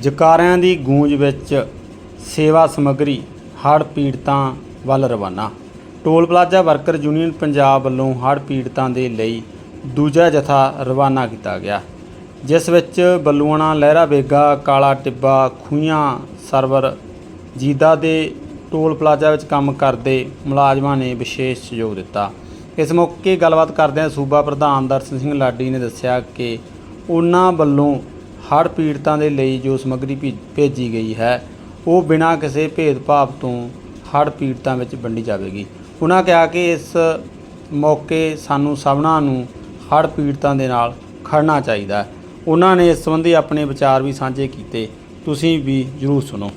ਜਕਾਰਿਆਂ ਦੀ ਗੂੰਜ ਵਿੱਚ ਸੇਵਾ ਸਮੱਗਰੀ, ਹੜ੍ਹ ਪੀੜਤਾਂ ਵੱਲ ਰਵਾਨਾ। Toll plaza worker union Punjab ਵੱਲੋਂ ਹੜ੍ਹ ਪੀੜਤਾਂ ਦੇ ਲਈ ਦੂਜਾ ਜਥਾ ਰਵਾਨਾ ਕੀਤਾ ਗਿਆ, ਜਿਸ ਵਿੱਚ ਬੱਲੂਆਣਾ ਲਹਿਰਾ ਬੇਗਾ ਕਾਲਾ ਟਿੱਬਾ ਖੂਈਆਂ ਸਰਵਰ, ਜੀਦਾ ਦੇ ਟੋਲ ਪਲਾਜ਼ਾ ਵਿੱਚ ਕੰਮ ਕਰਦੇ ਮੁਲਾਜ਼ਮਾਂ ਨੇ ਵਿਸ਼ੇਸ਼ ਸਹਿਯੋਗ ਦਿੱਤਾ। ਇਸ ਮੌਕੇ ਗੱਲਬਾਤ ਕਰਦਿਆਂ ਸੂਬਾ ਪ੍ਰਧਾਨ ਦਰਸ਼ਨ ਸਿੰਘ ਲਾਡੀ ਨੇ ਦੱਸਿਆ ਕਿ ਉਹਨਾਂ ਵੱਲੋਂ ਹੜ੍ਹ ਪੀੜਤਾਂ ਦੇ ਲਈ ਜੋ ਸਮੱਗਰੀ ਭੇ- ਭੇਜੀ ਗਈ ਹੈ, ਉਹ ਬਿਨਾਂ ਕਿਸੇ ਭੇਦਭਾਵ ਤੋਂ ਹੜ੍ਹ ਪੀੜਤਾਂ ਵਿੱਚ ਵੰਡੀ ਜਾਵੇਗੀ। ਉਹਨਾਂ ਕਿਹਾ ਕਿ ਇਸ ਮੌਕੇ ਸਾਨੂੰ ਸਭਨਾਂ ਨੂੰ ਹੜ੍ਹ ਪੀੜਤਾਂ ਦੇ ਨਾਲ ਖੜਨਾ ਚਾਹੀਦਾ ਹੈ। ਉਹਨਾਂ ਨੇ ਇਸ ਸੰਬੰਧੀ ਆਪਣੇ ਵਿਚਾਰ ਵੀ ਸਾਂਝੇ ਕੀਤੇ। ਤੁਸੀਂ ਵੀ ਜਰੂਰ ਸੁਣੋ।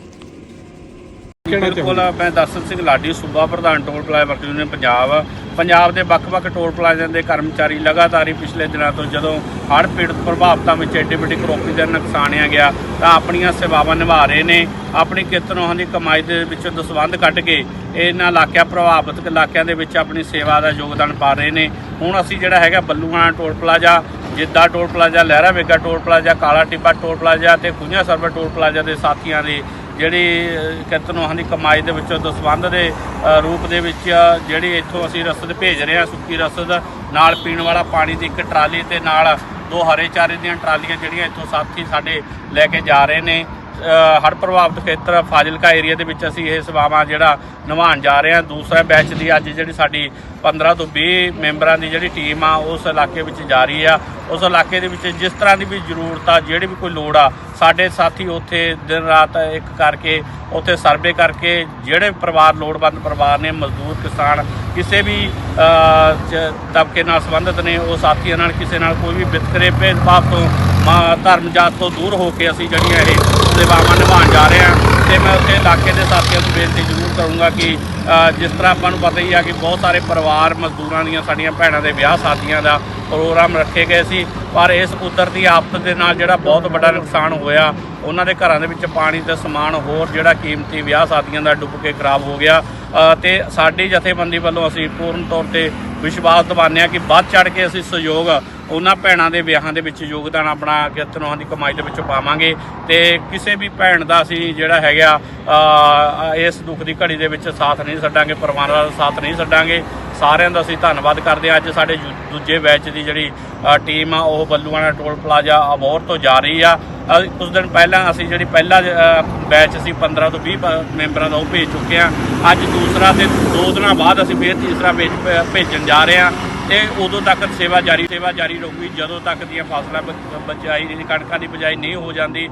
ਬਿਲਕੁਲ, ਮੈਂ ਦਰਸ਼ਨ ਸਿੰਘ ਲਾਡੀ ਸੂਬਾ ਪ੍ਰਧਾਨ toll plaza worker union Punjab Punjab ਦੇ ਵੱਖ-ਵੱਖ ਟੋਲ ਪਲਾਜ਼ਿਆਂ ਦੇ ਕਰਮਚਾਰੀ ਲਗਾਤਾਰ ਹੀ ਪਿਛਲੇ ਦਿਨਾਂ ਤੋਂ ਜਦੋਂ ਹੜ੍ਹ ਪੀੜਤ ਪ੍ਰਭਾਵਿਤਾਂ ਵਿੱਚ ਐਡੀ ਵੱਡੀ ਕਰੋਪੀ ਦਾ ਨੁਕਸਾਨ ਆ ਗਿਆ, ਤਾਂ ਆਪਣੀਆਂ ਸੇਵਾਵਾਂ ਨਿਭਾ ਰਹੇ ਨੇ। ਆਪਣੀ ਕਿਰਤਨੋਹਾਂ ਦੀ ਕਮਾਈ ਦੇ ਵਿੱਚੋਂ ਦਸਵੰਧ ਕੱਢ ਕੇ ਇਹਨਾਂ ਇਲਾਕਿਆਂ, ਪ੍ਰਭਾਵਿਤ ਇਲਾਕਿਆਂ ਦੇ ਵਿੱਚ ਆਪਣੀ ਸੇਵਾ ਦਾ ਯੋਗਦਾਨ ਪਾ ਰਹੇ ਨੇ। ਹੁਣ ਅਸੀਂ ਜਿਹੜਾ ਹੈਗਾ ਬੱਲੂਆਣਾ ਟੋਲ ਪਲਾਜ਼ਾ, ਜਿੱਦਾਂ toll plaza, Lehra Bega toll plaza, Kala Tibba toll plaza ਤੇ ਖੁੰਝਾ ਸਰਵਰ ਟੋਲ ਪਲਾਜ਼ਾ ਦੇ ਸਾਥੀਆਂ ਦੇ ਜਿਹੜੀ ਅਹ, ਕਿਰਤਨੋਹਾਂ ਦੀ ਕਮਾਈ ਦੇ ਵਿੱਚੋਂ ਦਸਵੰਧ ਦੇ ਰੂਪ ਦੇ ਵਿੱਚ ਜਿਹੜੀ ਇੱਥੋਂ ਅਸੀਂ ਰਸਦ ਭੇਜ ਰਹੇ ਹਾਂ ਸੁੱਕੀ ਰਸਦ ਨਾਲ ਪੀਣ ਵਾਲਾ ਪਾਣੀ ਦੀ ਇੱਕ ਟਰਾਲੀ ਤੇ ਨਾਲ ਦੋ ਹਰੇ ਚਾਰੇ ਦੀਆਂ ਟਰਾਲੀਆਂ ਜਿਹੜੀਆਂ ਇੱਥੋਂ ਸਾਥੀ ਸਾਡੇ ਲੈ ਕੇ ਜਾ ਰਹੇ ਨੇ। ਹੜ ਪ੍ਰਭਾਵਿਤ ਖੇਤਰ ਫਾਜ਼ਿਲਕਾ ਏਰੀਆ ਦੇ ਵਿੱਚ ਅਸੀਂ ਇਹ ਸੇਵਾਵਾਂ ਜਿਹੜਾ ਨਿਭਾਉਣ ਜਾ ਰਹੇ ਹਾਂ। ਦੂਸਰਾ ਬੈਚ ਦੀ ਅੱਜ ਜਿਹੜੀ ਸਾਡੀ 15 ਤੋਂ 20 ਮੈਂਬਰਾਂ ਦੀ ਜਿਹੜੀ ਟੀਮ ਆ, ਉਸ ਇਲਾਕੇ ਵਿੱਚ ਜਾ ਰਹੀ ਆ। ਉਸ ਇਲਾਕੇ ਦੇ ਵਿੱਚ ਜਿਸ ਤਰ੍ਹਾਂ ਦੀ ਵੀ ਜ਼ਰੂਰਤ ਆ, ਜਿਹੜੀ ਵੀ ਕੋਈ ਲੋੜ ਆ, ਸਾਡੇ ਸਾਥੀ ਉੱਥੇ ਦਿਨ ਰਾਤ ਇੱਕ ਕਰਕੇ, ਉੱਥੇ ਸਰਵੇ ਕਰਕੇ, ਜਿਹੜੇ ਪਰਿਵਾਰ, ਲੋੜਵੰਦ ਪਰਿਵਾਰ ਨੇ, ਮਜ਼ਦੂਰ, ਕਿਸਾਨ, ਕਿਸੇ ਵੀ ਜ- ਤਬਕੇ ਨਾਲ ਸੰਬੰਧਿਤ ਨੇ, ਉਹ ਸਾਥੀਆਂ ਨਾਲ, ਕਿਸੇ ਨਾਲ ਕੋਈ ਵੀ ਵਿਤਕਰੇ ਭੇਦਭਾਵ ਤੋਂ ਧਰਮ ਜਾਤ ਤੋਂ ਦੂਰ ਹੋ ਕੇ ਅਸੀਂ ਜਿਹੜੀਆਂ ਇਹ ਸੇਵਾਵਾਂ ਨਿਭਾਉਣ ਜਾ ਰਹੇ ਹਾਂ ਤੇ ਮੈਂ ਉੱਥੇ ਇਲਾਕੇ ਦੇ ਸਾਥੀਆਂ ਨੂੰ ਬੇਨਤੀ ਜ਼ਰੂਰ ਕਰੂੰਗਾ ਕਿ ਜਿਸ ਤਰ੍ਹਾਂ ਆਪਾਂ ਨੂੰ ਪਤਾ ਹੀ ਆ ਕਿ ਬਹੁਤ ਸਾਰੇ ਪਰਿਵਾਰ ਮਜ਼ਦੂਰਾਂ ਦੀਆਂ ਸਾਡੀਆਂ ਭੈਣਾਂ ਦੇ ਵਿਆਹ ਸ਼ਾਦੀਆਂ ਦਾ ਪ੍ਰੋਗਰਾਮ ਰੱਖੇ ਗਏ ਸੀ ਪਰ ਇਸ ਕੁਦਰਤੀ ਆਫਤ ਦੇ ਨਾਲ ਜਿਹੜਾ ਬਹੁਤ ਵੱਡਾ ਨੁਕਸਾਨ ਹੋਇਆ ਉਹਨਾਂ ਦੇ ਘਰਾਂ ਦੇ ਵਿੱਚ ਪਾਣੀ ਤੇ ਸਮਾਨ ਹੋਰ ਜਿਹੜਾ ਕੀਮਤੀ ਵਿਆਹ ਸ਼ਾਦੀਆਂ ਦਾ ਡੁੱਬ ਕੇ ਖਰਾਬ ਹੋ ਗਿਆ ਅ, ਤੇ ਸਾਡੀ ਜਥੇਬੰਦੀ ਵੱਲੋਂ ਅਸੀਂ ਪੂਰਨ ਤੌਰ ਤੇ ਵਿਸ਼ਵਾਸ ਦਿਵਾਉਂਦੇ ਹਾਂ ਕਿ ਵੱਧ ਚੜ ਕੇ ਅਸੀਂ ਸਹਿਯੋਗ ਉਹਨਾਂ ਭੈਣਾਂ ਦੇ ਵਿਆਹਾਂ ਦੇ ਵਿੱਚ ਯੋਗਦਾਨ ਆਪਣਾ ਕਿਰਤਨੋਹਾਂ ਦੀ ਕਮਾਈ ਦੇ ਵਿੱਚ ਪਾਵਾਂਗੇ ਤੇ ਕਿਸੇ ਵੀ ਭੈਣ ਦਾ ਅਸੀਂ ਜਿਹੜਾ ਹੈਗਾ ਇਸ ਦੁੱਖ ਦੀ ਘੜੀ ਦੇ ਵਿੱਚ ਸਾਥ ਨਹੀਂ ਛੱਡਾਂਗੇ, ਪਰਿਵਾਰ ਦਾ ਸਾਥ ਨਹੀਂ ਛੱਡਾਂਗੇ। ਸਾਰਿਆਂ ਦਾ ਅਸੀਂ ਧੰਨਵਾਦ ਕਰਦੇ ਹਾਂ। ਅੱਜ ਸਾਡੇ ਯੂ- ਦੂਜੇ ਬੈਚ ਦੀ ਜਿਹੜੀ ਟੀਮ ਆ ਉਹ ਬੱਲੂਆਣਾ ਟੋਲ ਪਲਾਜ਼ਾ ਅਬੋਰ ਤੋਂ ਜਾ ਰਹੀ ਆ। ਅ, ਕੁਝ ਦਿਨ ਪਹਿਲਾਂ ਅਸੀਂ ਜਿਹੜੀ ਪਹਿਲਾ ਬੈਚ ਸੀ 15 ਤੋਂ 20 ਪ- ਮੈਂਬਰਾਂ ਦਾ ਉਹ ਭੇਜ ਚੁੱਕੇ ਆ ਅੱਜ ਦੂਸਰਾ ਤੇ ਦੋ ਦਿਨਾਂ ਬਾਅਦ ਅਸੀਂ ਫੇਰ ਤੀਸਰਾ ਬੈਚ ਭੇ- ਭੇਜਣ ਜਾ ਰਹੇ ਆ ਤੇ ਉਦੋਂ ਤੱਕ ਸੇਵਾ ਜਾਰੀ ਸੇਵਾ ਜਾਰੀ ਰਹੂਗੀ। ਜਦੋਂ ਤੱਕ ਦੀਆਂ ਫਸਲਾਂ ਬ- ਬਚਾਈ ਕਣਕਾਂ ਦੀ ਬਜਾਈ ਨਹੀਂ ਹੋ ਜਾਂਦੀ